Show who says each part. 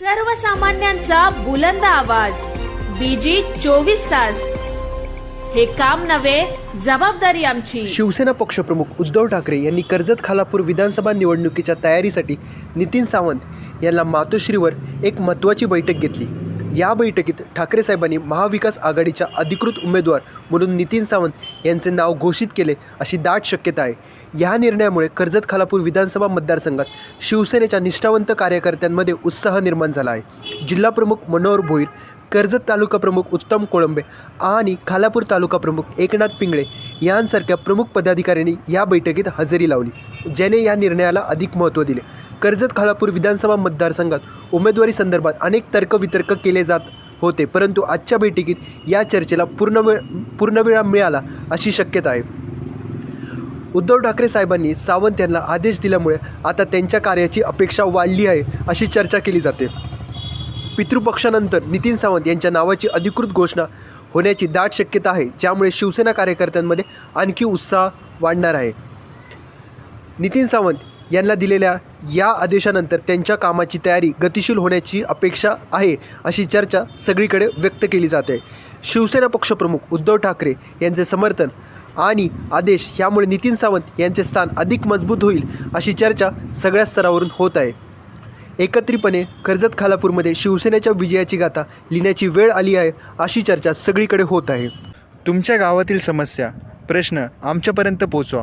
Speaker 1: सर्वसामान्यांचा बुलंद आवाज. बीजी चोवीस तास. हे काम नव्हे जबाबदारी आमची.
Speaker 2: शिवसेना पक्षप्रमुख उद्धव ठाकरे यांनी कर्जत खालापूर विधानसभा निवडणुकीच्या तयारीसाठी नितीन सावंत यांना मातोश्रीवर एक महत्त्वाची बैठक घेतली. या बैठकीत ठाकरे साहेबांनी महाविकास आघाडीच्या अधिकृत उमेदवार म्हणून नितीन सावंत यांचे नाव घोषित केले अशी दाट शक्यता आहे. या निर्णयामुळे कर्जत खालापूर विधानसभा मतदारसंघात शिवसेनेच्या निष्ठावंत कार्यकर्त्यांमध्ये उत्साह निर्माण झाला आहे. जिल्हाप्रमुख मनोहर भोईर कर्जत तालुका प्रमुख उत्तम कोळंबे आणि खालापूर तालुका प्रमुख एकनाथ पिंगळे यांसारख्या प्रमुख पदाधिकाऱ्यांनी या बैठकीत हजेरी लावली ज्याने या निर्णयाला अधिक महत्त्व दिले. कर्जत खालापूर विधानसभा मतदारसंघात उमेदवारी संदर्भात अनेक तर्कवितर्क केले जात होते परंतु आजच्या बैठकीत या चर्चेला पूर्ण वेळ पूर्णवेळा मिळाला अशी शक्यता आहे. उद्धव ठाकरे साहेबांनी सावंत यांना आदेश दिल्यामुळे आता त्यांच्या कार्याची अपेक्षा वाढली आहे अशी चर्चा केली जाते. पितृपक्षानंतर नितीन सावंत यांच्या नावाची अधिकृत घोषणा होण्याची दाट शक्यता आहे ज्यामुळे शिवसेना कार्यकर्त्यांमध्ये आणखी उत्साह वाढणार आहे. नितीन सावंत यांना दिलेल्या या आदेशानंतर त्यांच्या कामाची तयारी गतिशील होण्याची अपेक्षा आहे अशी चर्चा सगळीकडे व्यक्त केली जाते. शिवसेना पक्षप्रमुख उद्धव ठाकरे यांचे समर्थन आणि आदेश यामुळे नितीन सावंत यांचे स्थान अधिक मजबूत होईल अशी चर्चा सगळ्या स्तरावरून होत आहे. एकत्रितपणे कर्जत खालापूरमध्ये शिवसेनेच्या विजयाची गाथा लिहिण्याची वेळ आली आहे अशी चर्चा सगळीकडे होत आहे.
Speaker 3: तुमच्या गावातील समस्या प्रश्न आमच्यापर्यंत पोचवा.